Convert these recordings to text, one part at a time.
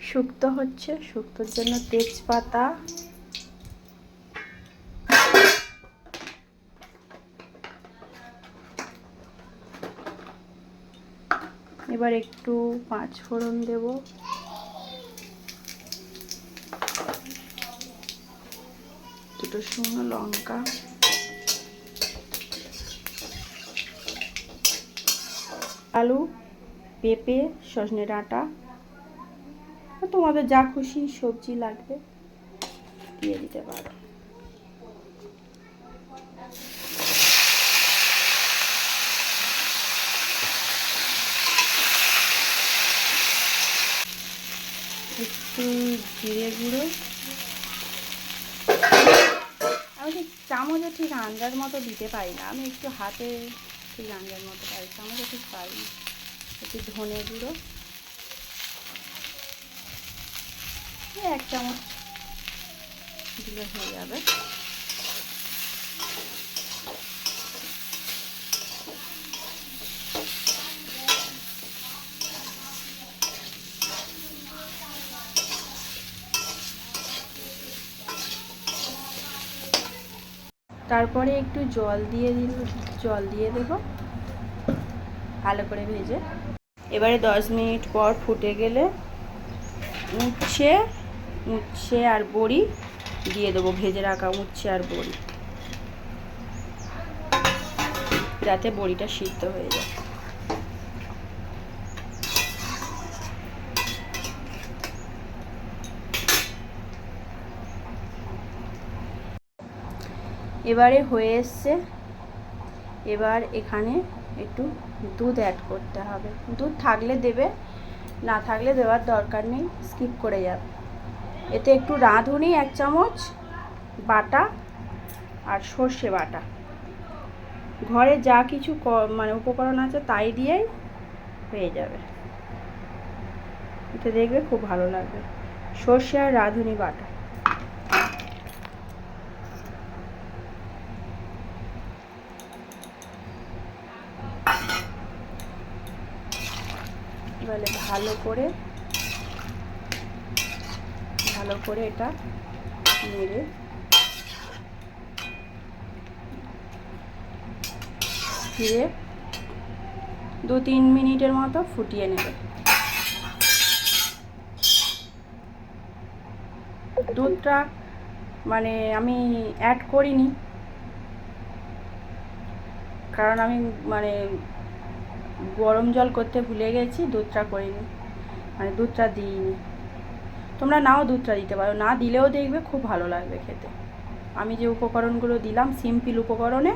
শুক্তো হচ্ছে, শুক্তোর জন্য তেজপাতা। এবার একটু পাঁচ ফোড়ন দেব। দুটো শুকনো লঙ্কা। আলু, পেঁপে, সজনে ডাঁটা। তোমাদের যা খুশি সবজি লাগবে, দিয়ে দিতে পারো। একটু জিরে গুঁড়ো। আমি ঠিক চামচে ঠিক আন্দাজ মতো দিতে পারি না। আমি একটু হাতে ঠিক আন্দাজ মতো পারি চামচে ঠিক পারি একটু ধনে গুঁড়ো এই এক চামচ দিলে হয়ে যাবে। তারপরে একটু জল দিয়ে দিল, জল দিয়ে দেবো। ভালো করে ভেজে। এবারে দশ মিনিট পর ফুটে গেলে উচ্ছে উচ্ছে আর বড়ি দিয়ে দেবো, ভেজে রাখা উচ্ছে আর বড়ি। যাতে বড়িটা সিদ্ধ হয়ে যায়। এবারে হয়ে এসছে, এবার এখানে একটু দুধ অ্যাড করতে হবে। দুধ থাকলে দেবে, না থাকলে দেওয়ার দরকার নেই স্কিপ করে যাবে। এতে একটু রাঁধুনি, এক চামচ, বাটা আর সর্ষে বাটা। ঘরে যা কিছু মানে উপকরণ আছে তাই দিয়েই হয়ে যাবে। এটা দেখবে খুব ভালো লাগবে। সর্ষে আর রাঁধুনি বাটা। ভালো করে ভালো করে এটা নেড়ে। ফিরে দু তিন মিনিটের মতো ফুটিয়ে নেবে। দুধটা মানে আমি অ্যাড করিনি। কারণ আমি মানে গরম জল করতে ভুলে গেছি, দুধটা করিনি। মানে দুধটা দিইনি। তোমরা নাও দুধটা দিতে পারো। না দিলেও দেখবে খুব ভালো লাগবে খেতে। আমি যে উপকরণগুলো দিলাম, সিম্পল উপকরণে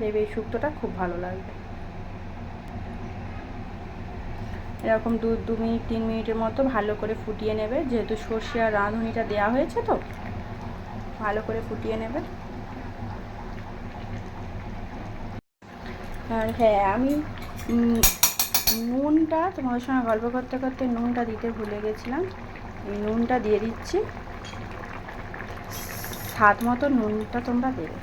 দেখবে এই শুক্তোটা খুব ভালো লাগবে। এরকম দু দু মিনিট, তিন মিনিটের মতো ভালো করে ফুটিয়ে নেবে। যেহেতু সর্ষে আর রাঁধুনিটা দেওয়া হয়েছে তো, ভালো করে ফুটিয়ে নেবে। আর হ্যাঁ আমি নুনটা তোমাদের সঙ্গে গল্প করতে করতে নুনটা দিতে ভুলে গেছিলাম। এই নুনটা দিয়ে দিচ্ছি। স্বাদ মতো নুনটা তোমরা দেবে।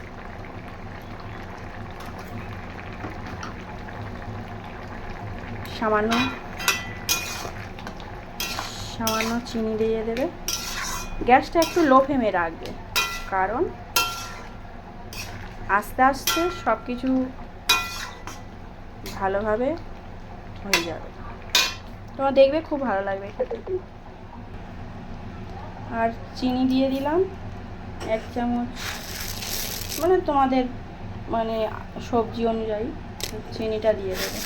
সামান্য সামান্য চিনি দিয়ে দেবে। গ্যাসটা একটু লো ফ্লেমে রাখবে, কারণ আস্তে আস্তে সব কিছু ভালোভাবে হয়ে যাবে। তোমার দেখবে খুব ভালো লাগবে। খেতে আর চিনি দিয়ে দিলাম। এক চামচ মানে তোমাদের মানে সবজি অনুযায়ী চিনিটা দিয়ে দেবে।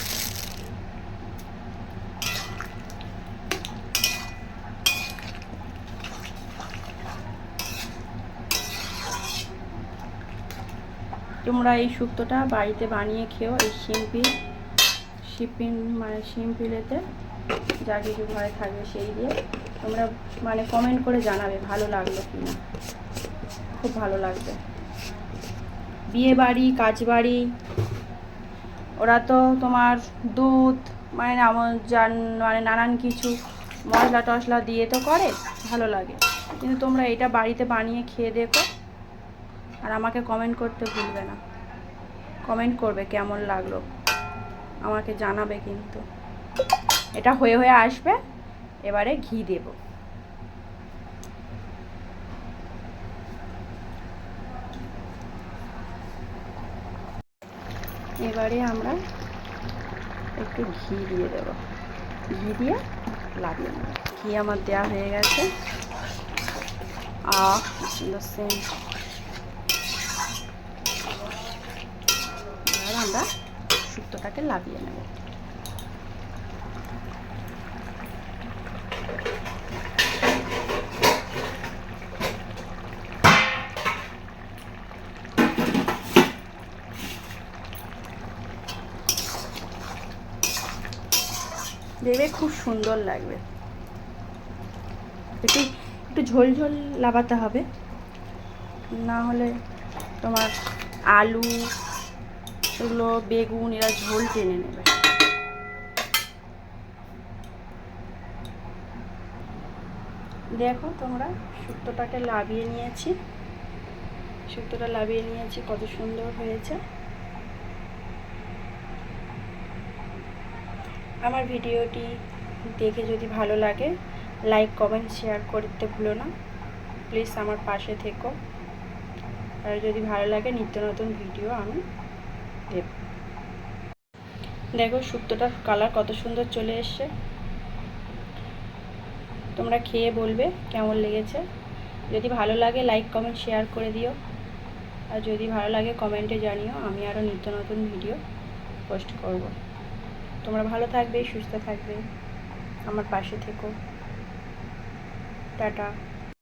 তোমরা এই শুক্তোটা বাড়িতে বানিয়ে খেও এই সিম্পিল শিপিং মানে সিম্পিলেতে যা কিছু ঘরে থাকবে সেই দিয়ে। তোমরা মানে কমেন্ট করে জানাবে ভালো লাগল কি না খুব ভালো লাগবে। বিয়ে বাড়ি, কাজ বাড়ি, ওরা তো তোমার দুধ মানে জান মানে নানান কিছু মশলা টশলা দিয়ে তো করে, ভালো লাগে। কিন্তু তোমরা এটা বাড়িতে বানিয়ে খেয়ে দেখো, আর আমাকে কমেন্ট করতে ভুলবে না। কমেন্ট করবে কেমন লাগল, আমাকে জানাবে কিন্তু। এটা হয়ে হয়ে আসবে। এবারে ঘি দেব। এবারে আমরা একটু ঘি দিয়ে দেব। ঘি দিয়ে লাগিয়ে নেব। ঘি আমার দেওয়া হয়ে গেছে। আহ সুন্দর এবার আমরা শুক্তটাকে লাগিয়ে নেব। দেখবে খুব সুন্দর লাগবে। একটু একটু ঝোল ঝোল লাগাতে হবে। না হলে তোমার আলু, এগুলো, বেগুন, এরা ঝোল টেনে নেবে। দেখো তোমরা, শুক্তোটাকে লাভিয়ে নিয়েছি। শুক্তোটা লাভিয়ে নিয়েছি, কত সুন্দর হয়েছে। আমার ভিডিওটি দেখে যদি ভালো লাগে, লাইক, কমেন্ট, শেয়ার করতে ভুলো না। প্লিজ আমার পাশে থেকো। আর যদি ভালো লাগে, নিত্য নতুন ভিডিও আমি দেব। দেখো শুক্তোটার কালার কত সুন্দর চলে এসছে। তোমরা খেয়ে বলবে কেমন লেগেছে। যদি ভালো লাগে, লাইক, কমেন্ট, শেয়ার করে দিও। আর যদি ভালো লাগে, কমেন্টে জানিও, আমি আরও নিত্য নতুন ভিডিও পোস্ট করব। তোমরা ভালো থাকবে সুস্থ থাকবে। আমার পাশে থেকো। টাটা।